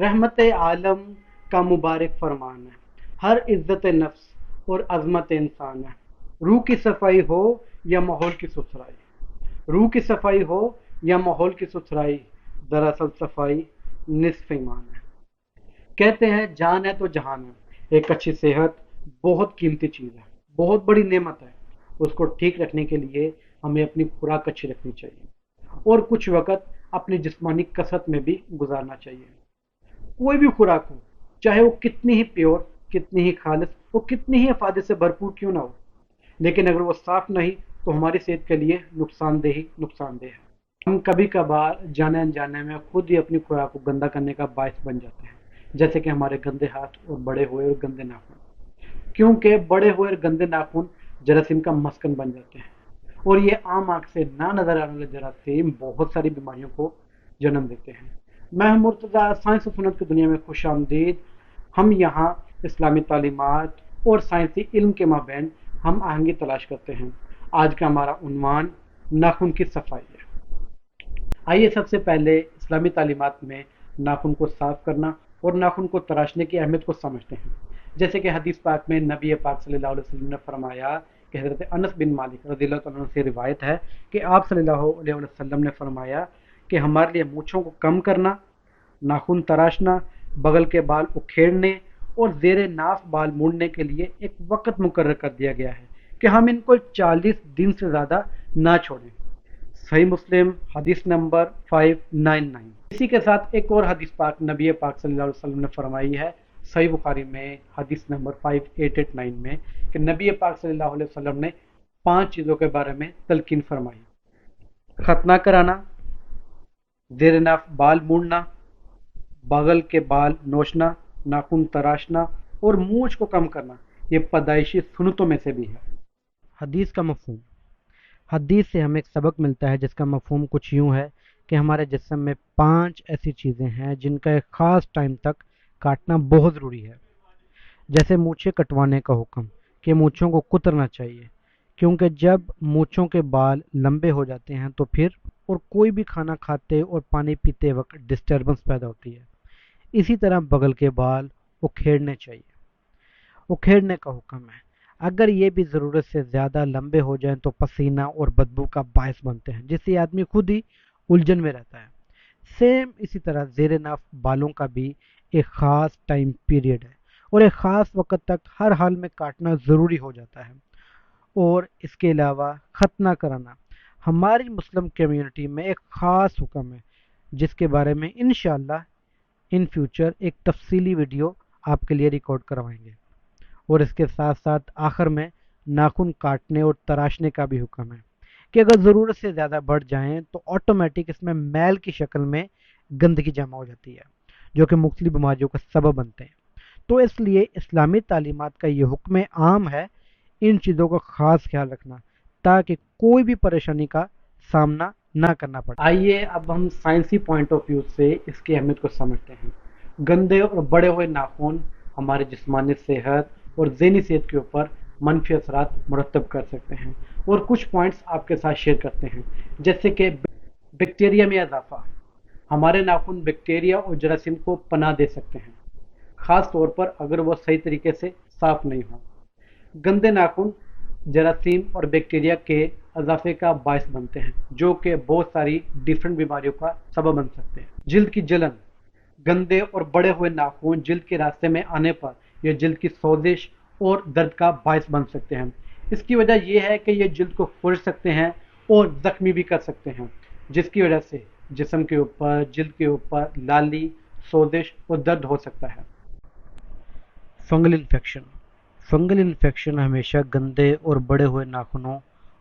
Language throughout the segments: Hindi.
रहमत आलम का मुबारक फरमान है। हर इज़्ज़त नफ्स और अजमत इंसान है। रूह की सफ़ाई हो या माहौल की सुथराई? रूह की सफ़ाई हो या माहौल की सुथराई? दरअसल सफ़ाई निसफ ईमान है। कहते हैं, जान है तो जहान है। एक अच्छी सेहत बहुत कीमती चीज़ है। बहुत बड़ी नेमत है। उसको ठीक रखने के लिए हमें अपनी खुराक अच्छी रखनी चाहिए। और कुछ वक़्त अपनी जिस्मानी कसरत में भी गुजारना चाहिए। कोई भी खुराक हो, चाहे वो कितनी ही प्योर, कितनी ही खालिश, वो कितनी ही अफादे से भरपूर क्यों ना हो। लेकिन अगर वो साफ़ नहीं तो हमारी सेहत के लिए नुकसानदेह ही नुकसानदेह है। हम कभी कभार जाने अनजाने में खुद ही अपनी खुराक को गंदा करने का बायस बन जाते हैं, जैसे कि हमारे गंदे हाथ और बड़े हुए और गंदे नाखून। क्योंकि बड़े हुए और गंदे नाखून जरासीम का मस्कन बन जाते हैं। और ये आम आँख से ना नज़र आने वाले जरासीम बहुत सारी बीमारियों को जन्म देते हैं। मैं मुर्तजा साइंस और सुनत की दुनिया में खुश आमदीद। हम यहाँ इस्लामी तालीमत और साइंसी इल्म के माबेन हम आहंगी तलाश करते हैं। आज का हमारा उन्वान नाखून की सफ़ाई है। आइए सबसे पहले इस्लामी तालीमत में नाखून को साफ़ करना और नाखून को तराशने की अहमियत को समझते हैं। जैसे कि हदीस पाक में नबी पाक सल्लल्लाहु अलैहि वसल्लम ने फरमाया कि हज़रत अनस बिन मालिक रज़ी से रिवायत है कि आप सल्लल्लाहु अलैहि वसल्लम ने फरमाया कि हमारे लिए मूछों को कम करना, नाखून तराशना, बगल के बाल उखेड़ने और जेर नाफ बाल मुड़ने के लिए एक वक़्त मुकर कर दिया गया है कि हम इनको 40 दिन से ज़्यादा ना छोड़ें। सही मुस्लिम, हदीस नंबर 599 इसी के साथ एक और हदीस पाक, नबी पाक सल्लल्लाहु अलैहि वसल्लम ने फरमाई है, सही बुखारी में, हदीस नंबर 5889 में, कि नबी पाक सल्लल्लाहु अलैहि वसल्लम ने पाँच चीज़ों के बारे में तलकिन फरमाई। खतना कराना जेर नाफ बाल मुड़ना, बगल के बाल नोचना, नाखून तराशना और मूछ को कम करना, ये पैदाइशी सुनतों में से भी है। हदीस का मफहूम। हदीस से हमें एक सबक मिलता है, जिसका मफहम कुछ यूँ है कि हमारे जिसम में पाँच ऐसी चीज़ें हैं, जिनका एक ख़ास टाइम तक काटना बहुत ज़रूरी है। जैसे मूछे कटवाने का हुक्म, कि मूछों को कुतरना चाहिए। क्योंकि जब मूछों के बाल लंबे हो जाते हैं तो फिर और कोई भी खाना खाते और पानी पीते वक्त डिस्टर्बेंस पैदा होती है। इसी तरह बगल के बाल उखेड़ने चाहिए। उखेड़ने का हुक्म है। अगर ये भी ज़रूरत से ज़्यादा लंबे हो जाएँ तो पसीना और बदबू का बायस बनते हैं, जिससे आदमी खुद ही उलझन में रहता है। सेम इसी तरह जेर नाफ बालों का भी एक ख़ास टाइम पीरियड है और एक ख़ास वक्त तक हर हाल में काटना ज़रूरी हो जाता है। और इसके अलावा ख़तना कराना। हमारी मुस्लिम कम्युनिटी में एक ख़ास हुक्म है, जिसके बारे में इन इन फ्यूचर एक तफसीली वीडियो आपके लिए रिकॉर्ड करवाएँगे। और इसके साथ साथ आखिर में नाखून काटने और तराशने का भी हुक्म है कि अगर ज़रूरत से ज़्यादा बढ़ जाएँ तो ऑटोमेटिक इसमें मैल की शक्ल में गंदगी जमा हो जाती है, जो कि मुख्तलि बीमारियों का सबब बनते हैं। तो इसलिए इस्लामी तालीमत का ये हुक्म आम है इन चीज़ों का ख़ास ख्याल रखना, ताकि कोई भी परेशानी का सामना ना करना पड़े। आइए अब हम साइंसी पॉइंट ऑफ़ व्यू से इसकी अहमियत को समझते हैं। गंदे और बड़े हुए नाखून हमारे जिसमानी सेहत और जहनी सेहत के ऊपर मनफी असरात मुरतब कर सकते हैं और कुछ पॉइंट्स आपके साथ शेयर करते हैं। जैसे कि बैक्टीरिया में इजाफा। हमारे नाखून बैक्टीरिया और जरासीम को पना दे सकते हैं। ख़ास तौर पर अगर वो सही तरीके से साफ़ नहीं हो। गंदे नाखून, जरासीम और बैक्टीरिया के अजाफे का बायस बनते हैं, जो कि बहुत सारी डिफरेंट बीमारियों का सबब बन सकते हैं। जिल्द की जलन, गंदे और बड़े हुए नाखून जिल्द के रास्ते में आने पर यह जिल्द की सोजिश और दर्द का बायस बन सकते हैं। इसकी वजह यह है कि ये जिल्द को खुर सकते हैं और ज़ख्मी भी कर सकते हैं, जिसकी वजह से जिसम के ऊपर, जिल्द के ऊपर लाली, सोजिश और दर्द हो सकता है। फंगल इन्फेक्शन फंगल इन्फेक्शन हमेशा गंदे और बड़े हुए नाखूनों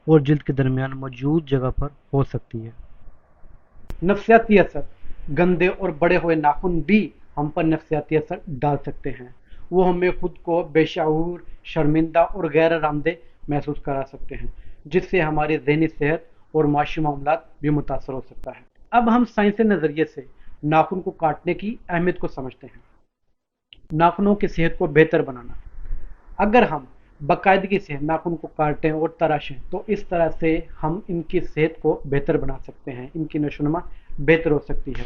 और जल्द के दरमियान मौजूद जगह पर हो सकती है। नफसियाती असर, गंदे और बड़े हुए नाखून भी हम पर नफसियाती असर डाल सकते हैं। वो हमें खुद को बेशूर शर्मिंदा और गैर आरामदेह महसूस करा सकते हैं, जिससे हमारी जहनी सेहत और माशी मामला भी मुतासर हो सकता है। अब हम साइंसी नज़रिए से नाखून को काटने की अहमियत को समझते हैं। नाखूनों की सेहत को बेहतर बनाना। अगर हम बाकायदगी से नाखून को काटें और तराशें तो इस तरह से हम इनकी सेहत को बेहतर बना सकते हैं, इनकी नशोनुमा बेहतर हो सकती है।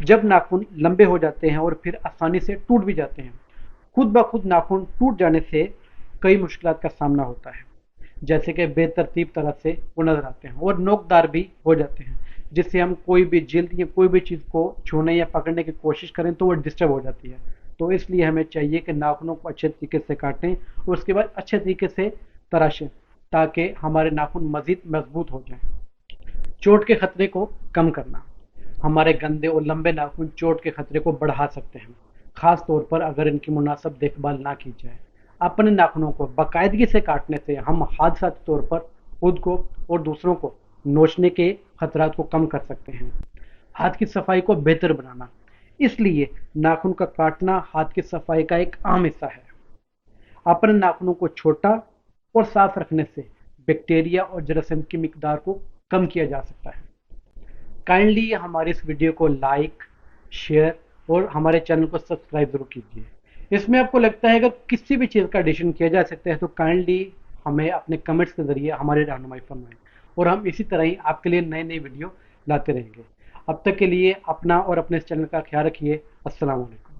जब नाखून लंबे हो जाते हैं और फिर आसानी से टूट भी जाते हैं, खुद ब खुद नाखून टूट जाने से कई मुश्किल का सामना होता है। जैसे कि बेतरतीब तरह से वो नज़र आते हैं और नोकदार भी हो जाते हैं, जिससे हम कोई भी जल्द या कोई भी चीज़ को छूने या पकड़ने की कोशिश करें तो वो डिस्टर्ब हो जाती है। तो इसलिए हमें चाहिए कि नाखूनों को अच्छे तरीके से काटें और उसके बाद अच्छे तरीके से तराशें ताकि हमारे नाखून मज़ीद मज़बूत हो जाएँ। चोट के खतरे को कम करना। हमारे गंदे और लंबे नाखून चोट के खतरे को बढ़ा सकते हैं। खास तौर पर अगर इनकी मुनासब देखभाल ना की जाए। अपने नाखूनों को बाकायदगी से काटने से हम हादसाती तौर पर खुद को और दूसरों को नोचने के खतरात को कम कर सकते हैं। हाथ की सफ़ाई को बेहतर बनाना। इसलिए नाखून का काटना हाथ की सफ़ाई का एक आम हिस्सा है। अपने नाखूनों को छोटा और साफ़ रखने से बैक्टीरिया और जरासीम की मिकदार को कम किया जा सकता है। काइंडली हमारे इस वीडियो को लाइक, शेयर और हमारे चैनल को सब्सक्राइब ज़रूर कीजिए। इसमें आपको लगता है अगर किसी भी चीज़ का एडिशन किया जा सकता है तो काइंडली हमें अपने कमेंट्स के ज़रिए हमारे रहनुमाई फरमाएँ और हम इसी तरह ही आपके लिए नए नए वीडियो लाते रहेंगे। अब तक के लिए अपना और अपने इस चैनल का ख्याल रखिए। वालेकुम